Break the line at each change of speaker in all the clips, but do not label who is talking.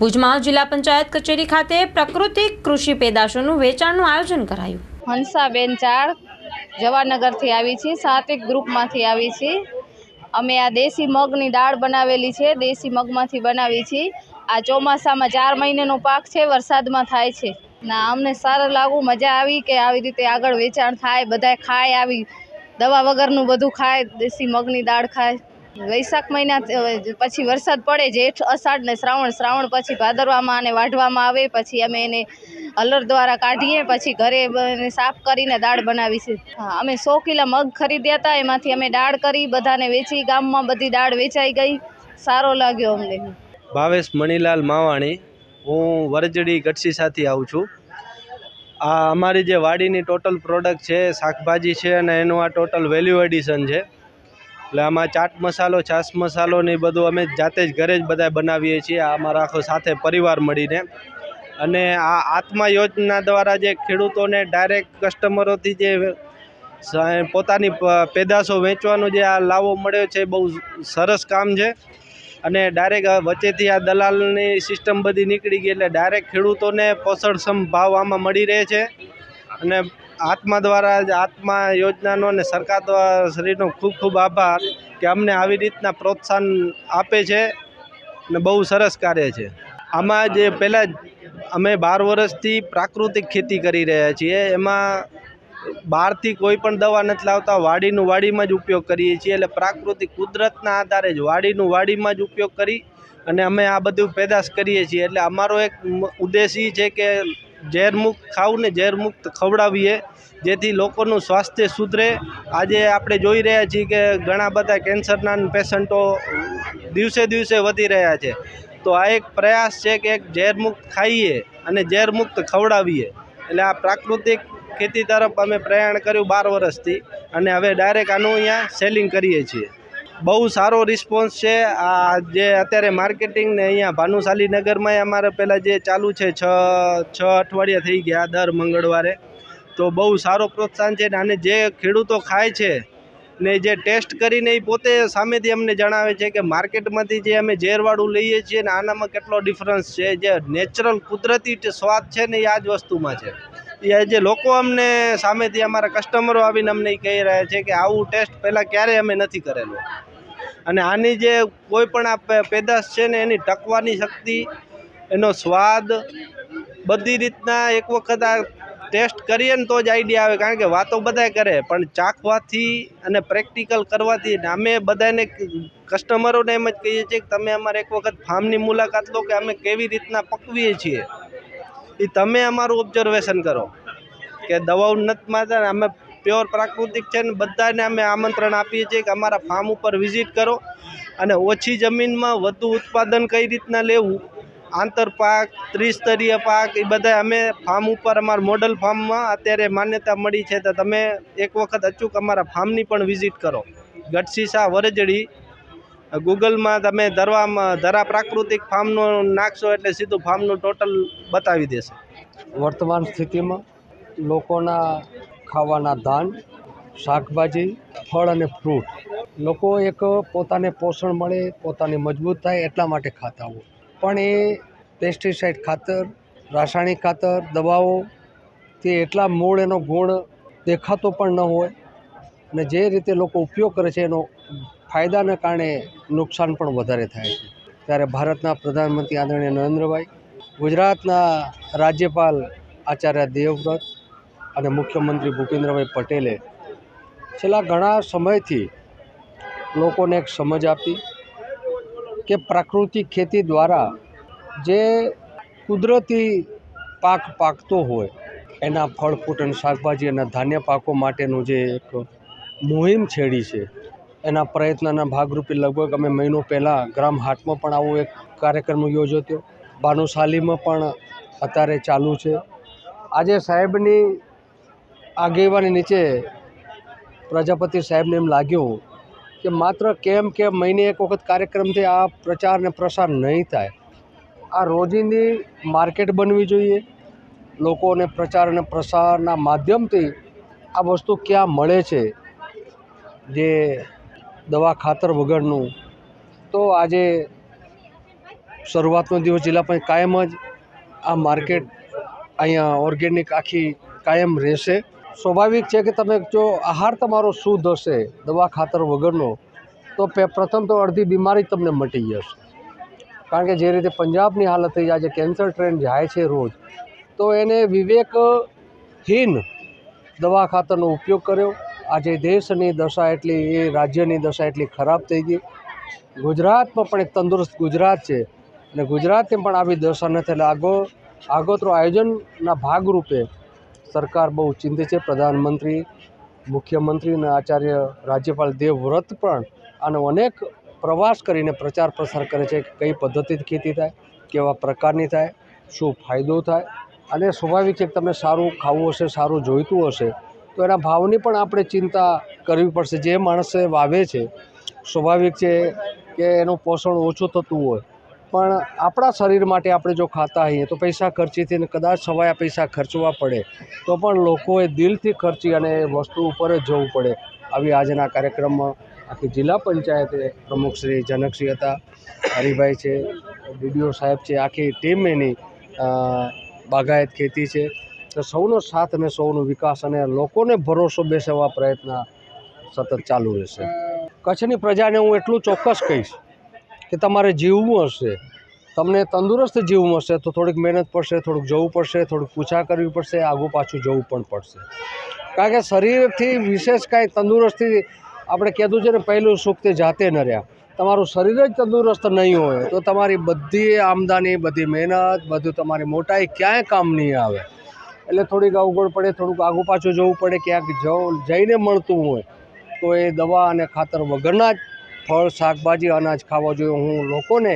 ભુજમાં જિલ્લા પંચાયત કચેરી ખાતે પ્રાકૃતિક કૃષિ પેદાશોનું વેચાણનું આયોજન કરાયું.
હંસાબેન ચાળ જવાનગરથી આવી છીએ, સાત્વિક ગ્રુપમાંથી આવી છીએ. અમે આ દેશી મગની દાળ બનાવેલી છે, દેશી મગમાંથી બનાવી છીએ. આ ચોમાસામાં ચાર મહિનાનો પાક છે, વરસાદમાં થાય છે. ના, અમને સારું લાગુ, મજા આવી કે આવી રીતે આગળ વેચાણ થાય, બધાય ખાય, આવી દવા વગરનું બધું ખાય, દેશી મગની દાળ ખાય. વૈશાખ મહિના પછી વરસાદ પડે જેઠ અષાઢ ને શ્રાવણ શ્રાવણ પછી ભાદરવામાં અને વાઢવામાં આવે, પછી અમે એને હલર દ્વારા કાઢીએ, પછી ઘરે સાફ કરીને દાળ બનાવી છે. અમે સો કિલો મગ ખરીદ્યા હતા એમાંથી અમે દાળ કરી, બધાને વેચી, ગામમાં બધી દાળ વેચાઈ ગઈ. સારો લાગ્યો અમને.
ભાવેશ મણીલાલ માવાણી, હું વરજડી ગઢસીસાથી આવું છું. આ અમારી જે વાડીની ટોટલ પ્રોડક્ટ છે, શાકભાજી છે અને એનું આ ટોટલ વેલ્યુ એડિશન છે. એટલે આમાં ચાટ મસાલો, છાશ મસાલો ને એ બધું અમે જાતે જ ઘરે જ બધા બનાવીએ છીએ. આ અમારો આખો સાથે પરિવાર મળીને. અને આ આત્મા યોજના દ્વારા જે ખેડૂતોને ડાયરેક્ટ કસ્ટમરોથી જે પોતાની પેદાશો વેચવાનો જે આ લાવો મળ્યો છે બહુ સરસ કામ છે. અને ડાયરેક્ટ વચ્ચેથી આ દલાલની સિસ્ટમ બધી નીકળી ગઈ એટલે ડાયરેક્ટ ખેડૂતોને પોષણક્ષમ ભાવ આમાં મળી રહે છે. અને આત્મા દ્વારા જ આત્મા યોજનાનો અને સરકાર દ્વારા શ્રીનો ખૂબ ખૂબ આભાર કે અમને આવી રીતના પ્રોત્સાહન આપે છે ને બહુ સરસ કાર્ય છે. આમાં જે પહેલાં અમે બાર વર્ષથી પ્રાકૃતિક ખેતી કરી રહ્યા છીએ, એમાં બહારથી કોઈ પણ દવા નથી લાવતા, વાડીનું વાડીમાં જ ઉપયોગ કરીએ છીએ, એટલે પ્રાકૃતિક કુદરતના આધારે જ વાડીનું વાડીમાં જ ઉપયોગ કરી અને અમે આ બધું પેદાશ કરીએ છીએ. એટલે અમારો એક ઉદ્દેશ એ છે કે ઝેરમુક્ત ખાવું ને ઝેરમુક્ત ખવડાવીએ, જેથી લોકોનું સ્વાસ્થ્ય સુધરે. આજે આપણે જોઈ રહ્યા છીએ કે ઘણા બધા કેન્સરના પેશન્ટો દિવસે દિવસે વધી રહ્યા છે. તો આ એક પ્રયાસ છે કે એક ઝેરમુક્ત ખાઈએ અને ઝેરમુક્ત ખવડાવીએ. એટલે આ પ્રાકૃતિક ખેતી તરફ અમે પ્રયાણ કર્યું બાર વર્ષથી અને હવે ડાયરેક્ટ આનું અહીંયા સેલિંગ કરીએ છીએ. બહુ સારો રિસ્પોન્સ છે. આ જે અત્યારે માર્કેટિંગ ને અહીંયા ભાનુશાલી નગરમાં અમારે પહેલાં જે ચાલુ છે, છ છ અઠવાડિયા થઈ ગયા દર મંગળવારે. તો બહુ સારો પ્રોત્સાહન છે ને આને જે ખેડૂતો ખાય છે ને જે ટેસ્ટ કરીને એ પોતે સામેથી અમને જણાવે છે કે માર્કેટમાંથી જે અમે ઝેરવાળું લઈએ છીએ ને આનામાં કેટલો ડિફરન્સ છે, જે નેચરલ કુદરતી સ્વાદ છે ને એ આ જ વસ્તુમાં છે. એ જે લોકો અમને સામેથી અમારા કસ્ટમરો આવીને અમને એ કહી રહ્યા છે કે આવું ટેસ્ટ પહેલાં ક્યારેય અમે નથી કરેલો. અને આની જે કોઈ પણ આ પેદાશ છે ને, એની ટકવાની શક્તિ, એનો સ્વાદ, બધી રીતના એક વખત આ ટેસ્ટ કરીએ ને તો જ આઈડિયા આવે, કારણ કે વાતો બધાય કરે, પણ ચાખવાથી અને પ્રેક્ટિકલ કરવાથી અમે બધાને કસ્ટમરોને એમ જ કહીએ છીએ કે તમે અમારે એક વખત ફાર્મની મુલાકાત લો કે અમે કેવી રીતના પકવીએ છીએ. એ તમે અમારું ઓબ્ઝર્વેશન કરો. કે દવાઓ નથી મારતા અમે પ્યોર પ્રાકૃતિક છે ને બધાને અમે આમંત્રણ આપીએ છીએ કે અમારા ફાર્મ ઉપર વિઝિટ કરો અને ઓછી જમીનમાં વધુ ઉત્પાદન કઈ રીતના લેવું? આંતરપાક ત્રિસ્તરીય પાક, એ બધા અમે ફાર્મ ઉપર અમારા મોડલ ફાર્મમાં અત્યારે માન્યતા મળી છે તો તમે એક વખત અચૂક અમારા ફાર્મની પણ વિઝિટ કરો. ગટસીસા વરજડી, ગૂગલમાં તમે ધરવામાં ધરા પ્રાકૃતિક ફાર્મનો નાખશો એટલે સીધું ફાર્મનું ટોટલ બતાવી દેશે.
વર્તમાન સ્થિતિમાં લોકોના ખાવાના ધાન શાકભાજી, ફળ અને ફ્રૂટ. લોકો એક પોતાને પોષણ મળે, પોતાને મજબૂત થાય એટલા માટે ખાતા હોય. પણ એ પેસ્ટિસાઇડ ખાતર, રાસાયણિક ખાતર, દવાઓ, તે એટલા મૂળ એનો ગુણ દેખાતો પણ ન હોય અને જે રીતે લોકો ઉપયોગ કરે છે એનો ફાયદાને કારણે નુકસાન પણ વધારે થાય છે. ત્યારે ભારતના પ્રધાનમંત્રી આદરણીય નરેન્દ્રભાઈ, ગુજરાતના રાજ્યપાલ આચાર્ય દેવવ્રત અને મુખ્યમંત્રી ભૂપેન્દ્રભાઈ પટેલે છેલ્લા ઘણા સમયથી લોકોને એક સમજ આપી કે પ્રાકૃતિક ખેતી દ્વારા જે કુદરતી પાક પાકતો હોય, એના ફળ ફૂટ અને શાકભાજી અને ધાન્ય પાકો માટેનું જે એક મુહિમ છેડી છે, એના પ્રયત્નના ભાગરૂપે લગભગ અમે મહિનો પહેલાં ગ્રામ હાટમાં પણ આવો એક કાર્યક્રમ યોજ્યો હતો. ભાનુશાલીમાં પણ અત્યારે ચાલુ છે. આજે સાહેબની આગેવાની નીચે પ્રજાપતિ સાહેબને એમ લાગ્યું કે માત્ર કેમ કે મહિને એક વખત કાર્યક્રમથી આ પ્રચાર ને પ્રસાર નહીં થાય. આ રોજિંદી માર્કેટ બનવી જોઈએ. લોકોને પ્રચાર અને પ્રસારના માધ્યમથી આ વસ્તુ ક્યાં મળે છે જે દવા ખાતર વગરનું. તો આજે શરૂઆતનો દિવસ જિલ્લા પણ કાયમ જ આ માર્કેટ અહીંયા ઓર્ગેનિક આખી કાયમ રહેશે. સ્વાભાવિક છે કે તમે જો આહાર તમારો શુદ્ધ હશે, દવા ખાતર વગરનો, તો પ્રથમ તો અડધી બીમારી તમને મટી જશે કારણ કે જે રીતે પંજાબની હાલત થઈ આજે કેન્સર ટ્રેન જાય છે રોજ, તો એને વિવેકહીન દવા ખાતરનો ઉપયોગ કર્યો. આજે દેશની દશા એટલી, એ રાજ્યની દશા એટલી ખરાબ થઈ ગઈ. ગુજરાતમાં પણ એક તંદુરસ્ત ગુજરાત છે. અને ગુજરાતને પણ આવી દશા નથી, એટલે આગો, આગોતરો આયોજનના ભાગરૂપે સરકાર બહુ ચિંતિત છે. પ્રધાનમંત્રી, મુખ્યમંત્રી અને આચાર્ય રાજ્યપાલ દેવવ્રત પણ આનો અનેક પ્રવાસ કરીને પ્રચાર પ્રસાર કરે છે કે કઈ પદ્ધતિથી ખેતી થાય, કેવા પ્રકારની થાય, શું ફાયદો થાય અને સ્વાભાવિક છે કે તમને સારું ખાવું હશે, સારું જોઈતું હશે, તો એના ભાવની પણ આપણે ચિંતા કરવી પડશે. જે માણસે વાવે છે, સ્વાભાવિક છે કે એનું પોષણ ઓછું થતું હોય પણ આપણા શરીર માટે આપણે જો ખાતા હોઈએ તો પૈસા ખર્ચીથી ને કદાચ સવાયા પૈસા ખર્ચવા પડે. તો પણ લોકોએ દિલથી ખર્ચી અને એ વસ્તુ ઉપર જ જવું પડે. આવી આજના કાર્યક્રમમાં આખી જિલ્લા પંચાયતે પ્રમુખ શ્રી જનકસિંહ હતા, હરિભાઈ છે, ડીડીઓ સાહેબ છે, આખી ટીમ એની બાગાયત ખેતી છે. તો સૌનો સાથ અને સૌનો વિકાસ અને લોકોને ભરોસો બેસવા પ્રયત્ન સતત ચાલુ રહેશે. કચ્છની પ્રજાને હું એટલું ચોક્કસ કહીશ કે તમારે જીવવું હશે. તમને તંદુરસ્ત જીવવું હશે તો થોડીક મહેનત પડશે, થોડુંક જવું પડશે, થોડુંક પૂછા કરવી પડશે, આગું પાછું જવું પણ પડશે. કારણ કે શરીરથી વિશેષ કાંઈ તંદુરસ્તી આપણે કહેતું છે ને, પહેલું સુખ તે જાતે ન રહ્યા. તમારું શરીર જ તંદુરસ્ત નહીં હોય તો તમારી બધી આમદાની, બધી મહેનત, બધું તમારી મોટાઈ ક્યાંય કામ નહીં આવે. એટલે થોડીક અવગણ પડે, થોડુંક આગું પાછું જવું પડે, ક્યાંક જઈને મળતું હોય તો એ દવા અને ખાતર વગરના જ ફળ, શાકભાજી અનાજ ખાવા જોઈએ. હું લોકોને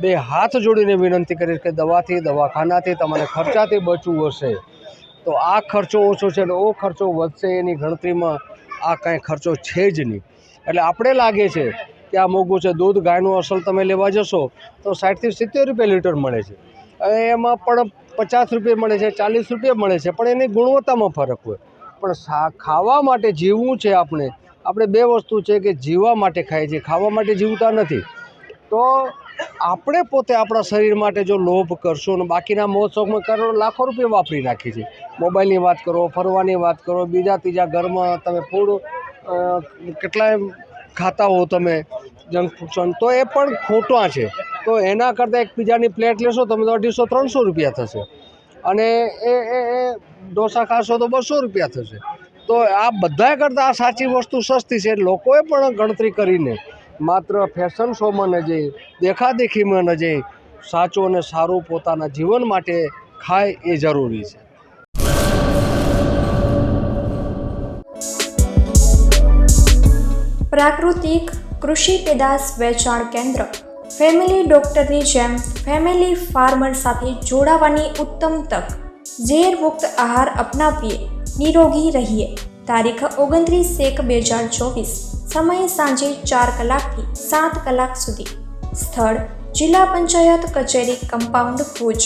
બે હાથ જોડીને વિનંતી કરીશ કે દવાથી, દવાખાનાથી તમારે ખર્ચાથી બચવું હશે. તો આ ખર્ચો ઓછો છે ને ઓ ખર્ચો વધશે એની ગણતરીમાં આ કાંઈ ખર્ચો છે જ નહીં. એટલે આપણે લાગે છે કે આ મોંઘું છે. દૂધ, ગાયનું અસલ તમે લેવા જશો તો સાઠથી સિત્તેર રૂપિયા લીટર મળે છે. અને એમાં પણ પચાસ રૂપિયા મળે છે, ચાલીસ રૂપિયા મળે છે. પણ એની ગુણવત્તામાં ફરક હોય. પણ ખાવા માટે જીવવું છે આપણે આપણે બે વસ્તુ છે કે જીવવા માટે ખાઈએ છીએ, ખાવા માટે જીવતા નથી. તો આપણે પોતે આપણા શરીર માટે જો લોભ કરશું અને બાકીના મહોત્સવમાં કરો લાખો રૂપિયા વાપરી નાખી છે મોબાઈલની વાત કરો, ફરવાની વાત કરો, બીજા ત્રીજા ઘરમાં તમે ફૂડ કેટલાય ખાતા હો તમે, જંક ફૂડ તો એ પણ ખોટા છે. તો એના કરતાં એક બીજાની પ્લેટ લેશો તમે તો અઢીસો, ત્રણસો રૂપિયા થશે. અને એ એ ઢોસા ખાશો તો બસો રૂપિયા થશે. તો આ બધા કરતાં આ સાચી વસ્તુ સસ્તી છે. લોકોએ પણ ગણતરી કરીને માત્ર ફેશન શોમાં ન જઈ, દેખાદેખીમાં ન જઈ, સાચું અને સારું પોતાના જીવન માટે ખાય એ જરૂરી છે.
પ્રાકૃતિક કૃષિ પેદાશ વેચાણ કેન્દ્ર. ફેમિલી ડોક્ટરની જેમ ફેમિલી ફાર્મર સાથે જોડાવાની ઉત્તમ તક. ઝેર મુક્ત આહાર અપનાવીએ. નિરોગી રહીએ. તારીખ ઓગણત્રીસ એક બે હજાર ચોવીસ. સમય સાંજે ચાર કલાકથી સાત કલાક સુધી. સ્થળ જિલ્લા પંચાયત કચેરી, કમ્પાઉન્ડ ભુજ.